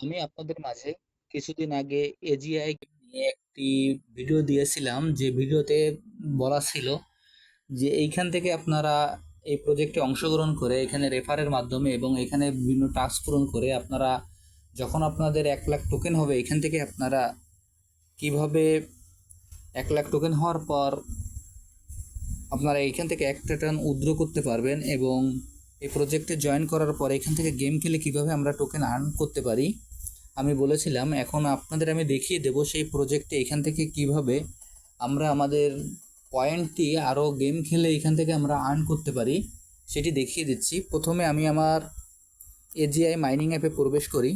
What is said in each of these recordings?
আমি আপনাদের মাঝে কিছুদিন আগে এজিআই নিয়ে একটি ভিডিও দিয়েছিলাম। যে ভিডিওতে বলা ছিল যে এইখান থেকে আপনারা এই প্রজেক্টে অংশগ্রহণ করে, এখানে রেফারের মাধ্যমে এবং এখানে বিভিন্ন টাস্ক পূরণ করে আপনারা যখন আপনাদের এক লাখ টোকেন হবে, এখান থেকে আপনারা কীভাবে এক লাখ টোকেন হওয়ার পর আপনারা এইখান থেকে একটা টান উইথড্র করতে পারবেন এবং এই প্রজেক্টে জয়েন করার পর এখান থেকে গেম খেলে কীভাবে আমরা টোকেন আর্ন করতে পারি আমি বলেছিলাম, এখন আপনাদের আমি দেখিয়ে দেব সেই প্রজেক্টে এখান থেকে কীভাবে আমরা আমাদের পয়েন্টটি আরও গেম খেলে এখান থেকে আমরা আর্ন করতে পারি, সেটি দেখিয়ে দিচ্ছি। প্রথমে আমি আমার এজিআই মাইনিং অ্যাপে প্রবেশ করি।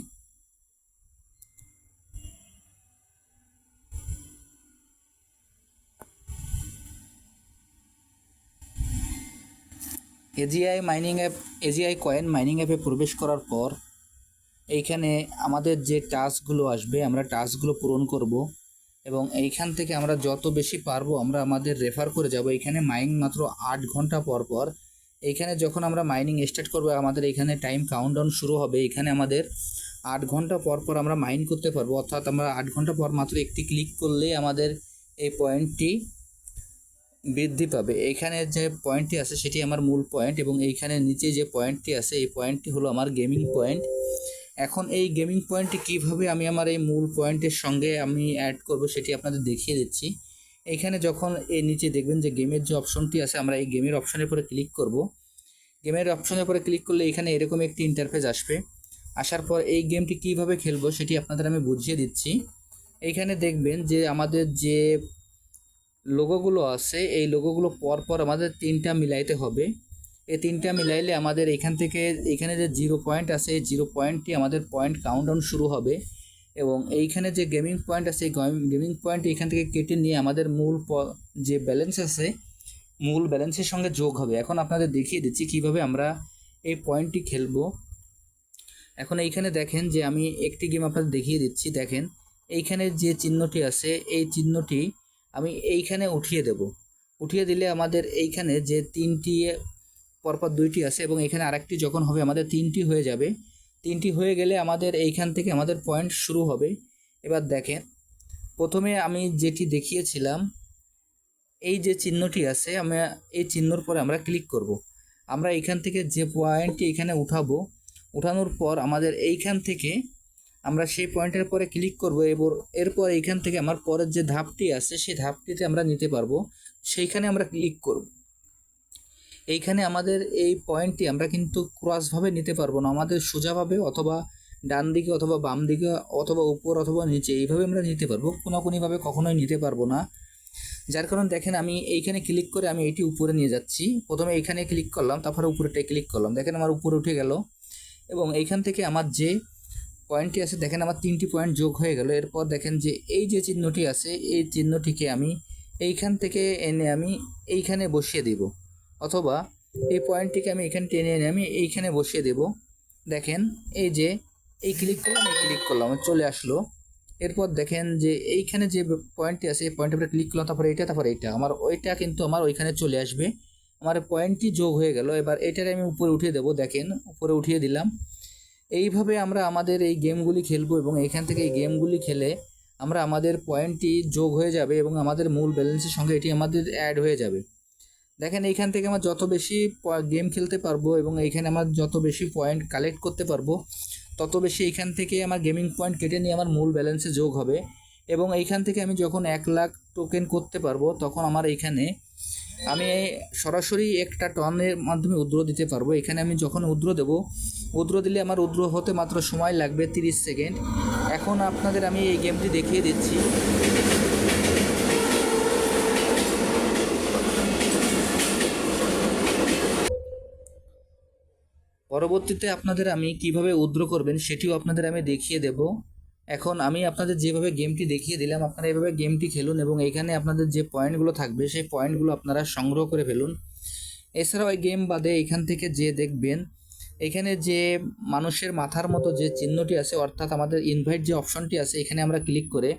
AGI mining app AGI coin mining অ্যাপে প্রবেশ করার পর এইখানে আমাদের যে টাস্কগুলো আসবে, আমরা টাস্কগুলো পূরণ করব এবং এইখান থেকে আমরা যত বেশি পারব আমরা আমাদের রেফার করে যাব। এখানে মাইনিং মাত্র আট ঘণ্টা পর পর। এইখানে যখন আমরা মাইনিং স্টার্ট করব, আমাদের এখানে টাইম কাউন্টডাউন শুরু হবে। এখানে আমাদের আট ঘণ্টা পর পর আমরা মাইন করতে পারব। অর্থাৎ আমরা আট ঘণ্টা পর মাত্র একটি ক্লিক করলেই আমাদের এই পয়েন্টটি বৃদ্ধি পাবে। এইখানে যে পয়েন্টটি আছে, সেটি আমার মূল পয়েন্ট এবং এইখানে নিচে যে পয়েন্টটি আছে, এই পয়েন্টটি হলো আমার গেমিং পয়েন্ট এখন এই গেমিং পয়েন্টটি কীভাবে আমি আমার এই মূল পয়েন্টের সঙ্গে আমি অ্যাড করব সেটি আপনাদের দেখিয়ে দিচ্ছি। এইখানে যখন এই নিচে দেখবেন যে গেমের যে অপশনটি আছে, আমরা এই গেমের অপশনের পরে ক্লিক করব। গেমের অপশনের পরে ক্লিক করলে এখানে এরকম একটি ইন্টারফেস আসবে। আসার পর এই গেমটি কীভাবে খেলব সেটি আপনাদের আমি বুঝিয়ে দিচ্ছি। এইখানে দেখবেন যে আমাদের যে লোগোগুলো আছে, এই লোগোগুলো পর পর আমাদের তিনটা মিলাইতে হবে। এই তিনটা মিলাইলে আমাদের এখান থেকে এখানে যে জিরো পয়েন্ট আছে, এই জিরো পয়েন্টটি আমাদের পয়েন্ট কাউন্টডাউন শুরু হবে। এবং এইখানে যে গেমিং পয়েন্ট আছে গেমিং পয়েন্ট এখান থেকে কেটে নিয়ে আমাদের মূল যে ব্যালেন্স আছে, মূল ব্যালেন্সের সঙ্গে যোগ হবে। এখন আপনাদের দেখিয়ে দিচ্ছি কীভাবে আমরা এই পয়েন্টটি খেলব। এখন এইখানে দেখেন যে আমি একটি গেম আপনাদের দেখিয়ে দিচ্ছি। দেখেন, এইখানে যে চিহ্নটি আছে, এই চিহ্নটি আমি এইখানে উঠিয়ে দেব। উঠিয়ে দিলে আমাদের এইখানে যে তিনটি পরপর দুইটি আছে এবং এখানে আরেকটি যখন হবে আমাদের তিনটি হয়ে যাবে। তিনটি হয়ে গেলে আমাদের এইখান থেকে আমাদের পয়েন্ট শুরু হবে। এবার দেখেন, প্রথমে আমি যেটি দেখিয়েছিলাম, এই যে চিহ্নটি আছে, আমরা এই চিহ্নর পরে আমরা ক্লিক করব। আমরা এইখান থেকে যে পয়েন্টটি এখানে উঠাবো, উঠানোর পর আমাদের এইখান থেকে আমরা সেই পয়েন্টের পরে ক্লিক করব এবার এরপর এইখান থেকে আমার পরের যে ধাপটি আছে, সেই ধাপটিতে আমরা নিতে পারব। সেইখানে আমরা ক্লিক করব। এইখানে আমাদের এই পয়েন্টটি আমরা কিন্তু ক্রসভাবে নিতে পারব না। আমাদের সোজাভাবে অথবা ডান দিকে অথবা বাম দিকে অথবা উপর অথবা নিচে এইভাবে আমরা নিতে পারব। কোনো কোনোভাবে কখনোই নিতে পারব না। যার কারণে দেখেন আমি এইখানে ক্লিক করে আমি এটি উপরে নিয়ে যাচ্ছি। প্রথমে এইখানে ক্লিক করলাম, তারপরে উপরেটাই ক্লিক করলাম। দেখেন আমার উপরে উঠে গেল এবং এইখান থেকে আমার যে পয়েন্টটি আছে, দেখেন আমার তিনটি পয়েন্ট যোগ হয়ে গেল। এরপর দেখেন যে এই যে চিহ্নটি আছে, এই চিহ্নটিকে আমি এইখান থেকে এনে আমি এইখানে বসিয়ে দেব। অথবা এই পয়েন্টটিকে আমি এখানে টেনে এনে আমি এইখানে বসিয়ে দেব। দেখেন, এই যে এই ক্লিক করলাম, এই ক্লিক করলাম, চলে আসলো। এরপর দেখেন যে এইখানে যে পয়েন্টটি আছে, এই পয়েন্টের উপরে ক্লিক করলাম, তারপরে এইটা তারপরে এইটা আমার ওইটা কিন্তু আমার ওইখানে চলে আসবে। আমার পয়েন্টটি যোগ হয়ে গেল, এবার এটারে আমি উপরে উঠিয়ে দেবো। দেখেন, উপরে উঠিয়ে দিলাম। এইভাবে আমরা আমাদের এই গেমগুলি খেলব এবং এখান থেকে এই গেমগুলি খেলে আমরা আমাদের পয়েন্টটি যোগ হয়ে যাবে এবং আমাদের মূল ব্যালেন্সের সঙ্গে এটি আমাদের অ্যাড হয়ে যাবে। দেখেন এইখান থেকে আমার যত বেশি গেম খেলতে পারব এবং এইখানে আমার যত বেশি পয়েন্ট কালেক্ট করতে পারব, তত বেশি এইখান থেকে আমার গেমিং পয়েন্ট কেটে নিয়ে আমার মূল ব্যালেন্সে যোগ হবে। এবং এইখান থেকে আমি যখন এক লাখ টোকেন করতে পারব, তখন আমার এইখানে আমি সরাসরি একটা টনের মাধ্যমে উদ্র দিতে পারব। এখানে আমি যখন উদ্র দেব, উদ্র দিলে আমার উদ্র হতে মাত্র সময় লাগবে তিরিশ সেকেন্ড এখন আপনাদের আমি এই গেমটি দেখিয়ে দিচ্ছি। পরবর্তীতে আপনাদের আমি কীভাবে উদ্র করবেন সেটিও আপনাদের আমি দেখিয়ে দেব। এখন আমি আপনাদের যেভাবে গেমটি দেখিয়ে দিলাম, আপনারা এভাবে গেমটি খেলুন এবং এখানে আপনাদের যে পয়েন্টগুলো থাকবে, সেই পয়েন্টগুলো আপনারা সংগ্রহ করে ফেলুন। এছাড়াও এই গেম বাদে এখান থেকে যে দেখবেন, এখানে যে মানুষের মাথার মতো যে চিহ্নটি আছে, অর্থাৎ আমাদের ইনভাইট যে অপশনটি আছে, এখানে আমরা ক্লিক করে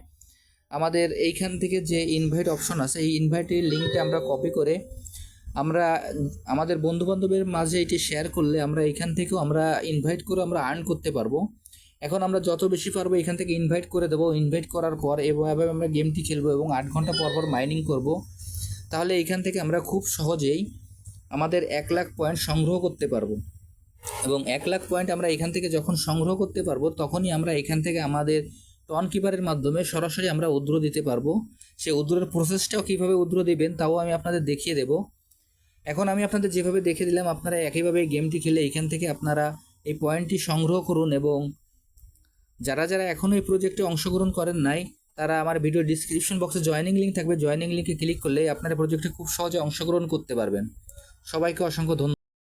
আমাদের এইখান থেকে যে ইনভাইট অপশন আছে, এই ইনভাইটের লিঙ্কটা আমরা কপি করে আমরা, আমাদের বন্ধুবান্ধবের মাঝে এটি শেয়ার করলে আমরা এখান থেকেও আমরা ইনভাইট করে আমরা আর্ন করতে পারব। এখন আমরা যত বেশি পারব এখান থেকে ইনভাইট করে দেবো। ইনভাইট করার পর এভাবে আমরা গেমটি খেলব এবং আট ঘণ্টা পর পর মাইনিং করব। তাহলে এখান থেকে আমরা খুব সহজেই আমাদের এক লাখ পয়েন্ট সংগ্রহ করতে পারব। এবং এক লাখ পয়েন্ট আমরা এখান থেকে যখন সংগ্রহ করতে পারব, তখনই আমরা এখান থেকে আমাদের টন কিপারের মাধ্যমে সরাসরি আমরা উদ্র দিতে পারব। সে উদ্রের প্রসেসটাও কীভাবে উদ্র দেবেন, তাও আমি আপনাদের দেখিয়ে দেব। এখন আমি আপনাদের যেভাবে দেখে দিলাম, আপনারা একইভাবে গেমটি খেলে এখান থেকে আপনারা এই পয়েন্টটি সংগ্রহ করুন এবং যারা যারা এখনও এই প্রজেক্টে অংশগ্রহণ করেন নাই, তারা আমার ভিডিও ডিসক্রিপশন বক্সে জয়নিং লিঙ্ক থাকবে। জয়নিং লিঙ্কে ক্লিক করলে আপনারা প্রজেক্টে খুব সহজে অংশগ্রহণ করতে পারবেন। সবাইকে অসংখ্য ধন্যবাদ।